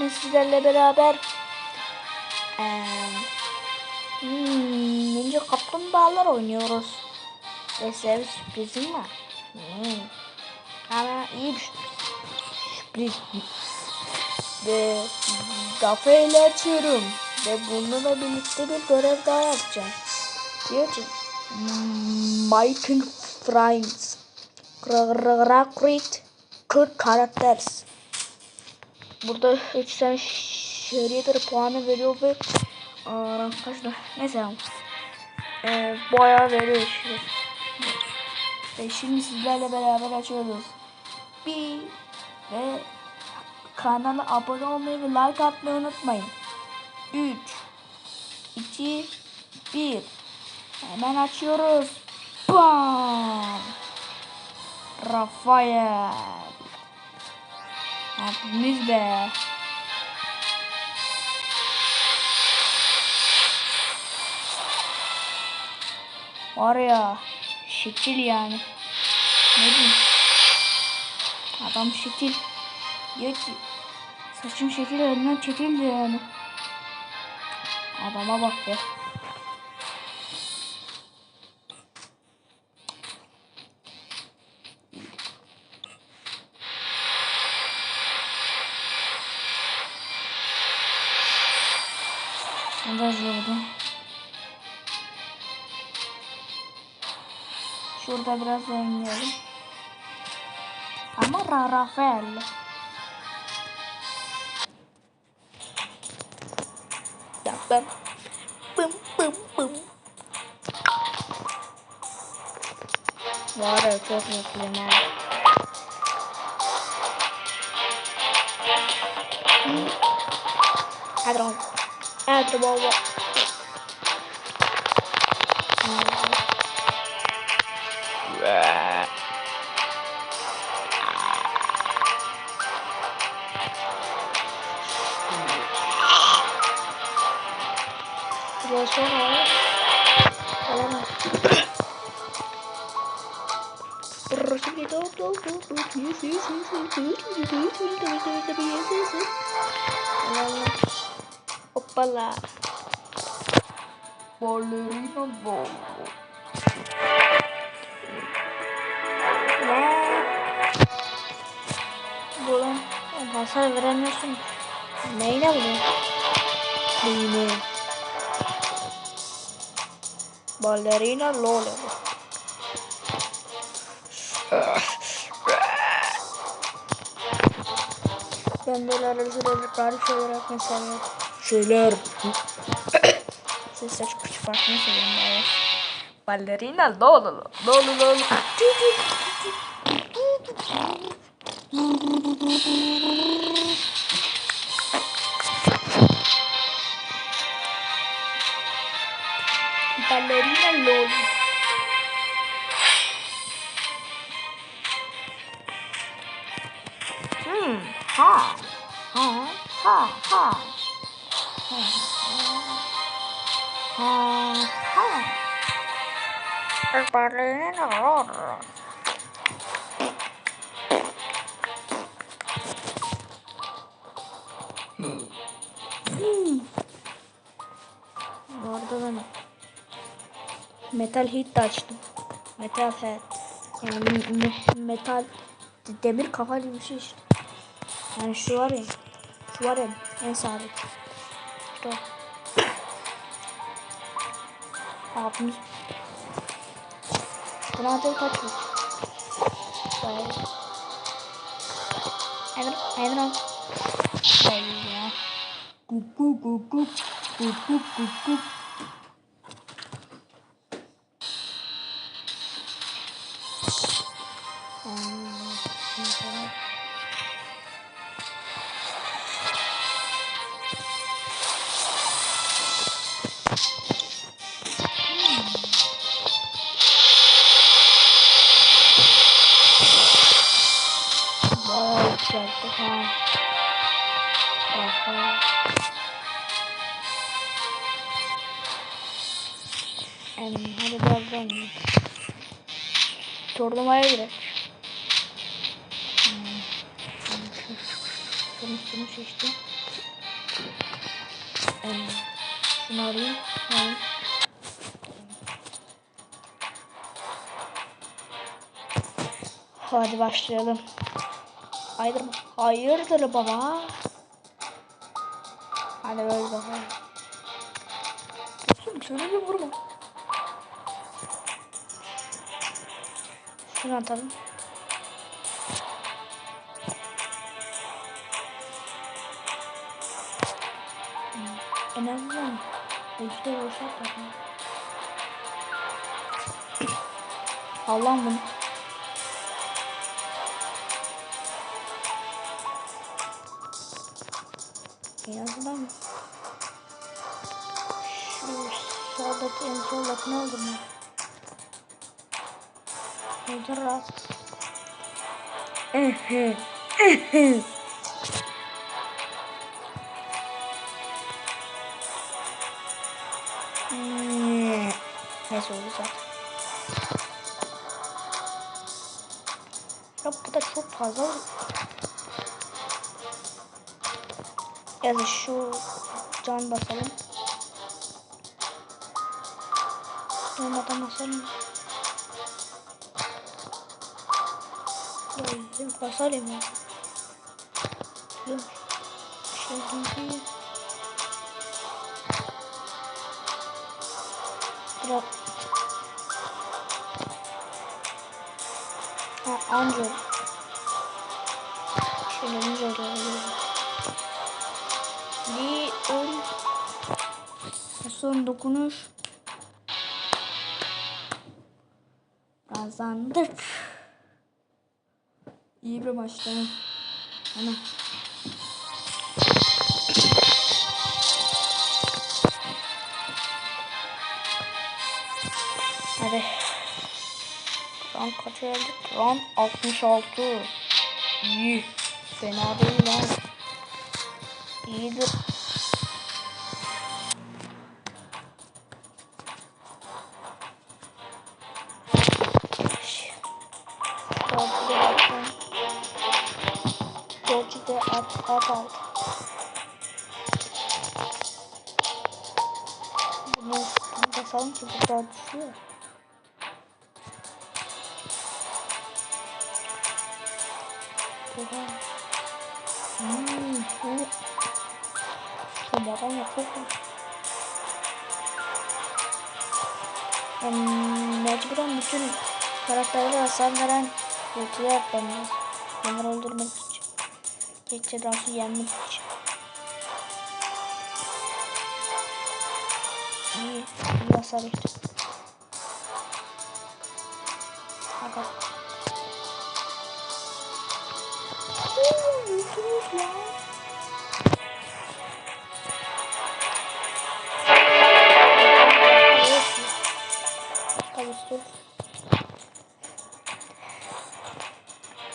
bugün sizlerle beraber eee hmm, Ninja Kaplumbağalar oynuyoruz. Ve size bir sürprizim var. Hmm. Ama iyi bir sürpriz. Ve kafayla açıyorum. Ve bununla birlikte bir görev daha yapacağım. Diyor ki Michael Friends Recruit 40 Characters Burada 3 tane şeriatır puanı veriyor ve Aa, kaç da neyse ee, bayağı veriyor işte. Ve şimdi sizlerle beraber açıyoruz. Bir ve kanala abone olmayı ve like atmayı unutmayın. 3 2 1 Hemen açıyoruz. Bam! Rafael. Yapmış be. Var ya şekil yani. Ne diyeyim? Adam şekil. Diyor ki saçım şekil önünden çekildi yani. Adama bak be. Biraz yordu. Şurada biraz oynayalım. Ama Ra- Rafael. Ya ben bım bım bım. Var ya çok mutluyum abi. Ah, yes, yes, yes, yes, yes, terus yes, yes, yes, yes, yes yes yes yes yes yes yes yes yes yes yes yes Hoppala. Ballerina Volvo. Bu lan hasar veremiyorsun. Neyine bunu? Neyine? Ballerina Lola. Ben böyle arada sırada garip olarak mesela şeyler Ses saç kuş farkını söyleyeyim bari. Ballerina Lola Lola Ballerina Lola Hmm, ha, ha, ha, ha. Ballerina Lola. Hmm. Bu arada ben Metal Hit açtım. Metal Head. Yani me- me- metal demir kafa gibi bir şey işte. Yani şu var ya. Şu var ya en sağdaki. O. Abimiz. Buna adı kaç mı? Bayağı. Lan. Haydi ya. Gup gup gup gup. Gup gup gup gup. Hmm. Bayağı Hmm. Şunu şunu şunu şunu alayım. Hadi başlayalım. Hayırdır, hayırdır baba? Hadi böyle bakalım. Oğlum şöyle bir vurma. Şunu atalım. Olsak da. Allah'ım bunu. En azından şu sağdaki en soldaki ne oldu mu? Neydi rahat? Ehe. Ehe. Oldu zaten. Ya bu da çok fazla. Ya da şu can basalım. Olmadan basalım. Böyle basalım ya. Yok. Şöyle. Bırak. Anca. Şöyle anca gelebilirim. Bir ön. Son dokunuş. Kazandık. İyi bir maçtı. Ana. Round kaç geldik? Round 66. İyi. Fena değil lan. İyidir. Baktım. Dörtte at, at. Bunu, basalım ki burada düşüyor. Oha. Hmm, bu. Çok hoş. Hmm, mecburen bütün karakterlere hasar veren ultiye lazım. Onları öldürmek için. Geçe dansı yenmek için. İyi, iyi hasar yedim.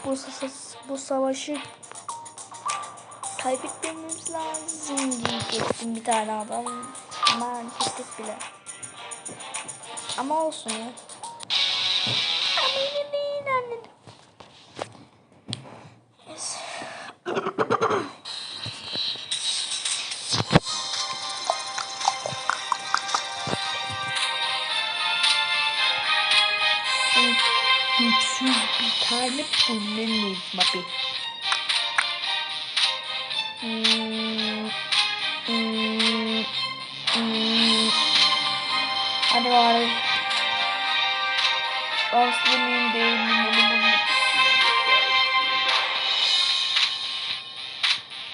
Bu, bu savaşı kaybetmemiz lazım diyecektim bir tane adam. Ama gittik bile. Ama olsun ya. Güçsüz bir tane bulmalıyım abi. Hmm, hmm, hmm. Hadi bari. Mıyım değil miyim onu bulmak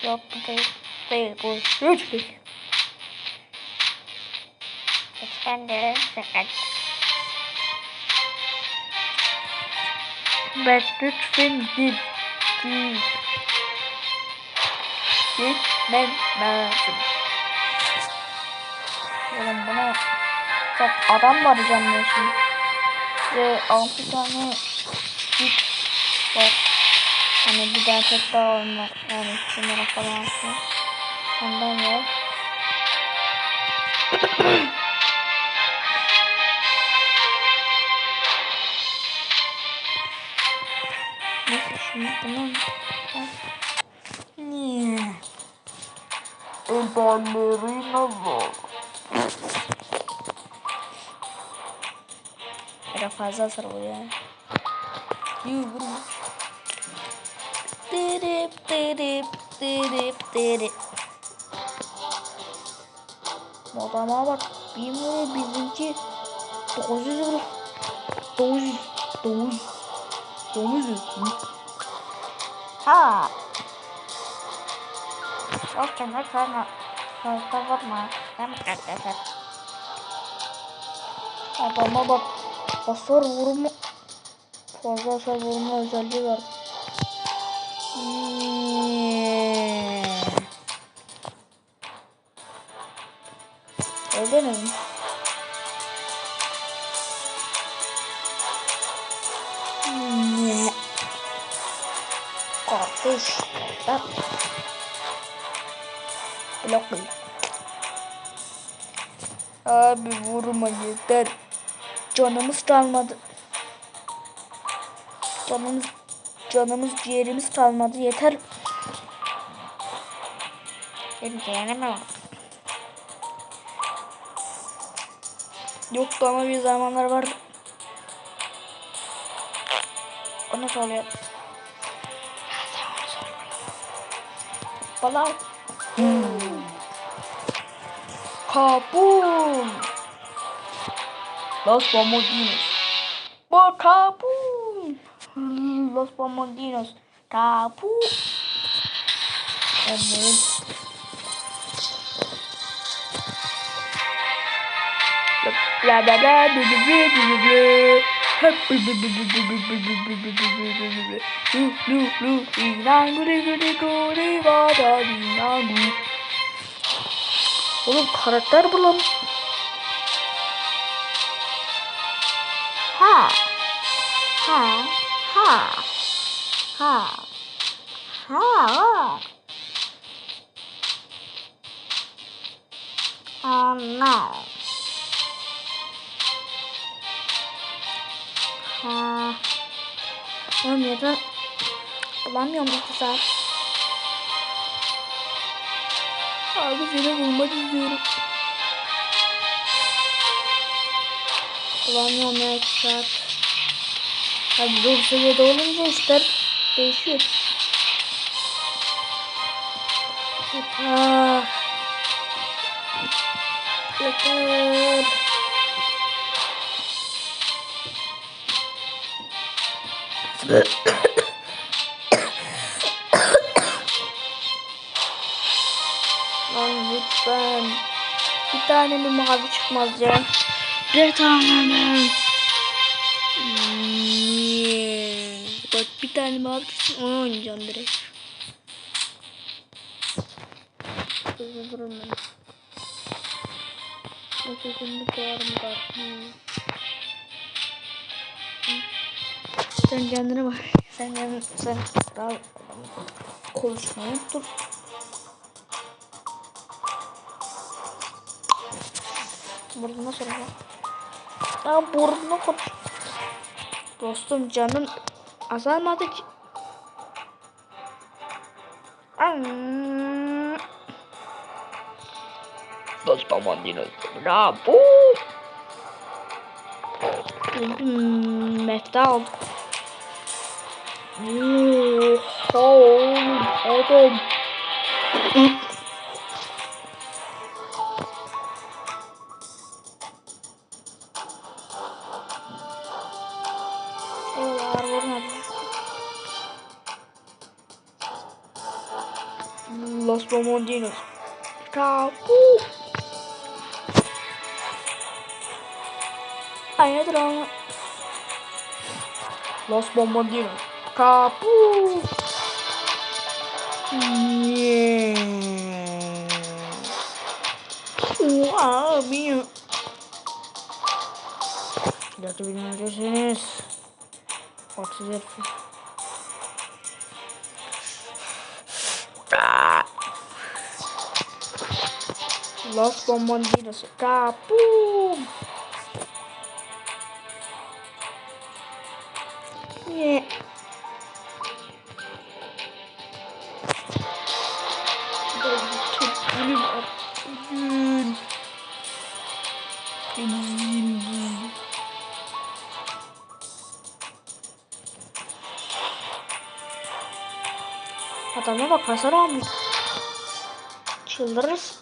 Yok bu değil. Değil bu. Hiç değil. Extender Ben lütfen git. Git. Gitmem lazım. Oğlum buna bak adam var canlı şimdi. Ve 6 tane git var. Hani bir daha tek daha olmaz. Yani şunlara falan. Ondan var. teman-teman Ballerina Ball Ada fase seru ya. Yuk Tidip tidip tidip tidip. Mau mau Bimu bimu ki Dokuz yüz bro Ha. Yok canım sana. Fazla vurma. Hem arkadaşlar. Adama bak. Hasar vurma. Fazla hasar vurma özelliği var. Hmm. Öldünüz mü? Kardeş. Bak. Bloklayın. Abi vurma yeter. Canımız kalmadı. Canımız canımız ciğerimiz kalmadı yeter. Benim dayanamam. Yoktu ama bir zamanlar var. O nasıl falar. Hum. Kabum! Los Pomodinos. Por Kabum! Los Pomodinos. Kabum! É mesmo. Blá blá blá, do blá blá. Oğlum karakter bulam. Ha. Ha. Ha. Ha. Ha. Oh no. Ha. Oğlum yeter. Bulamıyorum iki saat. Abi seni bulmak istiyorum. Bulamıyorum ya iki. Abi zor seviyede olunca işler değişiyor. Yeter. Yeter. Lan lütfen. Bir tane mi mavi çıkmaz ya? Bir tane mi? Hmm, Bak bir tane mavi çıksın onu oynayacağım direkt. Hızlı durun ben. Bu sesimi koyarım da. Hmm. Sen kendine bak. Sen kendine sen daha konuşmayı dur. Burnuna sonra bak. Ya burnuna konuş. Dostum canın azalmadı ki. Los Bombardinos. Bravo. Mefta oldu. Só um. É doido. Los bombondinos. Tchau. Uh. Aí é drama. Los Pomodinos. Kapu. Yeah. Wow, bir. Silahı bilmeyeceksiniz. Lost etsin. Los Bombandidos. Kapum. Yeah. Adama bak hasar almış. Çıldırırız.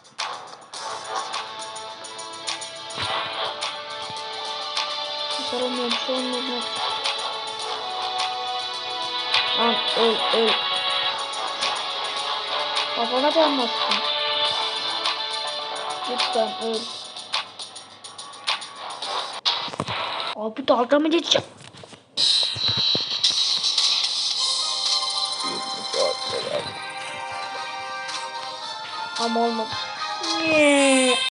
Hasar olmuyor, bir şey olmuyor. Lan öl öl. Kafana gelmezsin. Lütfen öl. Abi dalga mı geçeceğim? Olmadı. Yeah.